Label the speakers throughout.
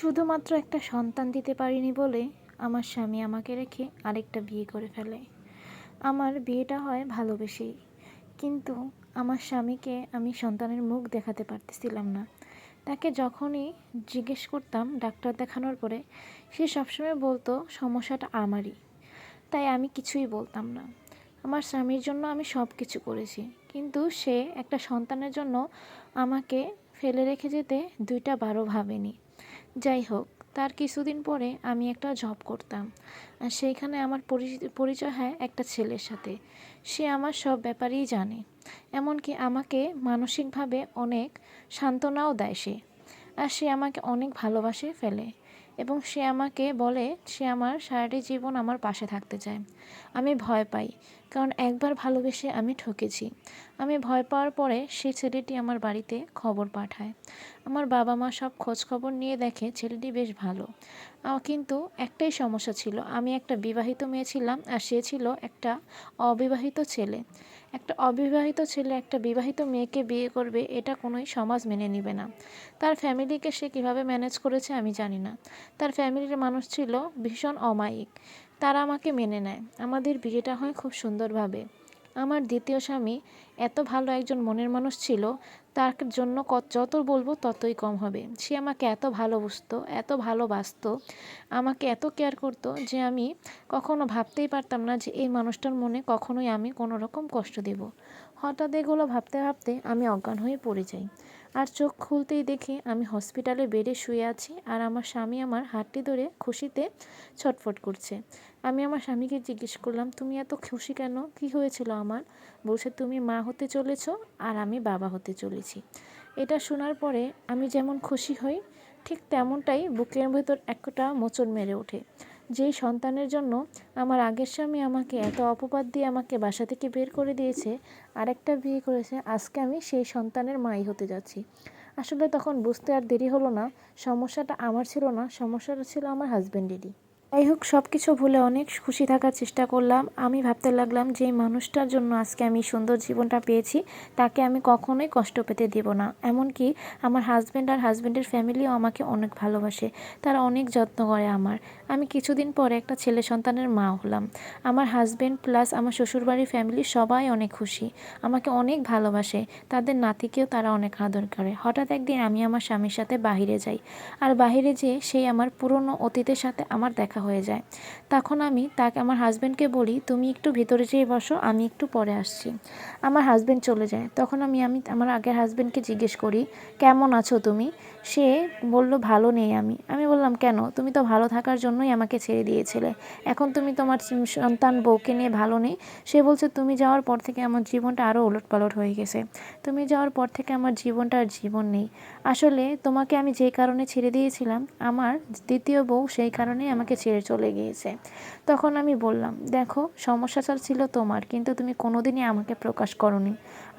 Speaker 1: শুধুমাত্র একটা সন্তান দিতে পারিনি বলে আমার স্বামী আমাকে রেখে আরেকটা বিয়ে করে ফেলে। আমার বিয়েটা হয় ভালোবেসেই। কিন্তু আমার স্বামীকে আমি সন্তানের মুখ দেখাতে পারতেছিলাম না। তাকে যখনই জিজ্ঞেস করতাম ডাক্তার দেখানোর পরে, সে সবসময় বলতো, সমস্যাটা আমারই। তাই আমি কিছুই বলতাম না। আমার স্বামীর জন্য আমি সব কিছু করেছি। কিন্তু সে একটা সন্তানের জন্য আমাকে ফেলে রেখে যেতে দুইটা বারো ভাবেনি। যাই হোক, তার কিছুদিন পরে আমি একটা জব করতাম। আর সেইখানে আমার পরিচয় হয় একটা ছেলের সাথে। সে আমার সব ব্যাপারেই জানে। এমনকি আমাকে মানসিকভাবে অনেক সান্ত্বনাও দেয় সে। আর সে আমাকে অনেক ভালোবাসে ফেলে। এবং সে আমাকে বলে, সে আমার সারাটি জীবন আমার পাশে থাকতে চায়। আমি ভয় পাই, কারণ একবার ভালোবেসে আমি ঠকেছি। আমি ভয় পাওয়ার পরে সেই ছেলেটি আমার বাড়িতে খবর পাঠায়। আমার বাবা মা সব খোঁজ খবর নিয়ে দেখে ছেলেটি বেশ ভালো। কিন্তু একটাই সমস্যা ছিল, আমি একটা বিবাহিত মেয়ে ছিলাম আর সে ছিল একটা অবিবাহিত ছেলে। একটা অবিবাহিত ছেলে একটা বিবাহিত মেয়েকে বিয়ে করবে, এটা কোনোই সমাজ মেনে নেবে না। তার ফ্যামিলিকে সে কীভাবে ম্যানেজ করেছে আমি জানি না। তার ফ্যামিলির মানুষ ছিল ভীষণ অমায়িক। তারা আমাকে মেনে নেয়। আমাদের বিয়েটা হয় খুব সুন্দরভাবে। আমার দ্বিতীয় স্বামী এত ভালো একজন মনের মানুষ ছিল, তার জন্য যত বলব ততই কম হবে। সে আমাকে এত ভালোবাসতো, এত ভালোবাসত, আমাকে এত কেয়ার করত যে আমি কখনো ভাবতেই পারতাম না যে এই মানুষটার মনে কখনোই আমি কোনো রকম কষ্ট দেব। হঠাৎ এগুলো ভাবতে ভাবতে আমি অজ্ঞান হয়ে পড়ে যাই। আর চোখ খুলতেই দেখি আমি হসপিটালে বেডে শুয়ে আছি আর আমার স্বামী আমার হাতটি ধরে খুশিতে ছটফট করছে। আমি আমার স্বামীকে জিজ্ঞেস করলাম, তুমি এত খুশি কেন? কি হয়েছিল আমার? বলছে, তুমি মা হতে চলেছ আর আমি বাবা হতে চলেছি। এটা শোনার পরে আমি যেমন খুশি হই, ঠিক তেমনটাই বুকের ভেতর একটা মোচন মেরে ওঠে। যেই সন্তানের জন্য আমার আগের স্বামী আমাকে এত অপবাদ দিয়ে আমাকে বাসা থেকে বের করে দিয়েছে, আরেকটা বিয়ে করেছে, আজকে আমি সেই সন্তানের মাই হতে যাচ্ছি। আসলে তখন বুঝতে আর দেরি হলো না। সমস্যাটা আমার ছিল না, সমস্যাটা ছিল আমার হাজব্যান্ডেরই যাই হোক সব কিছু ভুলে অনেক খুশি থাকার চেষ্টা করলাম। আমি ভাবতে লাগলাম যে মানুষটার জন্য আজকে আমি সুন্দর জীবনটা পেয়েছি, তাকে আমি কখনোই কষ্ট পেতে দেব না। এমনকি আমার হাজব্যান্ড আর হাজব্যান্ডের ফ্যামিলিও আমাকে অনেক ভালোবাসে। তারা অনেক যত্ন করে আমার। আমি কিছুদিন পরে একটা ছেলে সন্তানের মা হলাম। আমার হাজব্যান্ড প্লাস আমার শ্বশুরবাড়ির ফ্যামিলি সবাই অনেক খুশি। আমাকে অনেক ভালোবাসে। তাদের নাতিকেও তারা অনেক আদর করে। হঠাৎ একদিন আমি আমার স্বামীর সাথে বাহিরে যাই। আর বাহিরে যেয়ে সেই আমার পুরনো অতীতের সাথে আমার দেখা হয়ে যায়। তখন আমি তাকে, আমার হাজব্যান্ডকে বলি, তুমি একটু ভিতরে যেয়ে বসো, আমি একটু পরে আসছি। আমার হাজব্যান্ড চলে যায়। তখন আমি আমি আমার আগের হাজব্যান্ডকে জিজ্ঞেস করি, কেমন আছো তুমি? সে বলল, ভালো নেই আমি। আমি বললাম, কেন? তুমি তো ভালো থাকার জন্যই আমাকে ছেড়ে দিয়েছিলে। এখন তুমি তোমার সন্তান বউকে নিয়ে ভালো নেই। সে বলছে, তুমি যাওয়ার পর থেকে আমার জীবনটা আরও ওলট পালট হয়ে গেছে। তুমি যাওয়ার পর থেকে আমার জীবনটা আর জীবন নেই। আসলে তোমাকে আমি যে কারণে ছেড়ে দিয়েছিলাম, আমার দ্বিতীয় বউ সেই কারণেই আমাকে ছেড়ে চলে গিয়েছে। তখন আমি বললাম, দেখো, সমস্যা সমস্যাটা ছিল তোমার, কিন্তু তুমি কোনোদিনই আমাকে প্রকাশ করনি।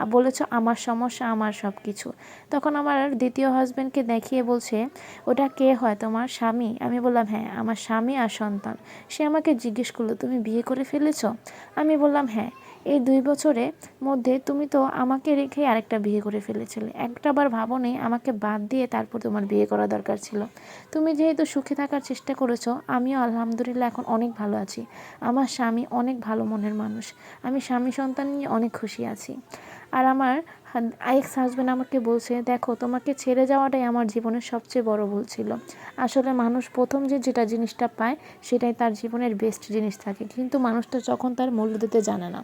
Speaker 1: বলেছ, আমার সমস্যা, আমার সব কিছু তখন আমার দ্বিতীয় হাজব্যান্ডকে দেখিয়ে বলছে, ওটা কে হয়, তোমার স্বামী? আমি বললাম হ্যাঁ আমার স্বামী আর সন্তান। সে আমাকে জিজ্ঞেস করল, তুমি বিয়ে করে ফেলেছ? আমি বললাম হ্যাঁ এই দুই বছরে মধ্যে তুমি তো আমাকে রেখে আরেকটা বিয়ে করে ফেলেছিলে। একটাবার ভাবো নেই আমাকে বাদ দিয়ে তারপর তোমার বিয়ে করা দরকার ছিল। তুমি যেহেতু সুখে থাকার চেষ্টা করেছ, আমিও আলহামদুলিল্লাহ, এখন অনেক ভালো আছি। আমার স্বামী অনেক ভালো মনের মানুষ। আমি স্বামী সন্তান নিয়ে অনেক খুশি আছি। আর আমার এক্স হাজব্যান্ড আমাকে বলছে, দেখো, তোমাকে ছেড়ে যাওয়াটাই আমার জীবনের সবচেয়ে বড় ভুল ছিল। আসলে মানুষ প্রথম যে যেটা জিনিসটা পায়, সেটাই তার জীবনের বেস্ট জিনিস থাকে। কিন্তু মানুষটা যখন তার মূল্য দিতে জানে না,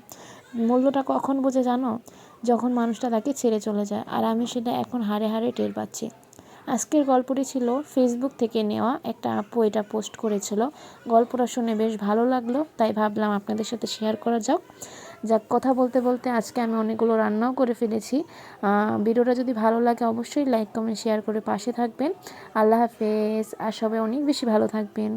Speaker 1: মূল্যটা কখন বোঝে জানো? যখন মানুষটা তাকে ছেড়ে চলে যায়। আর আমি সেটা এখন হারে হারে টের পাচ্ছি। আজকের গল্পটি ছিল ফেসবুক থেকে নেওয়া। একটা আপু এটা পোস্ট করেছিল। গল্পটা শুনে বেশ ভালো লাগল, তাই ভাবলাম আপনাদের সাথে শেয়ার করা যাক। যাক, কথা বলতে বলতে আজকে আমি অনেকগুলো রান্নাও করে ফেলেছি। ভিডিওটা যদি ভালো লাগে অবশ্যই লাইক কমেন্ট শেয়ার করে পাশে থাকবেন। আল্লাহ হাফেজ, আর সবাই অনেক বেশি ভালো থাকবেন।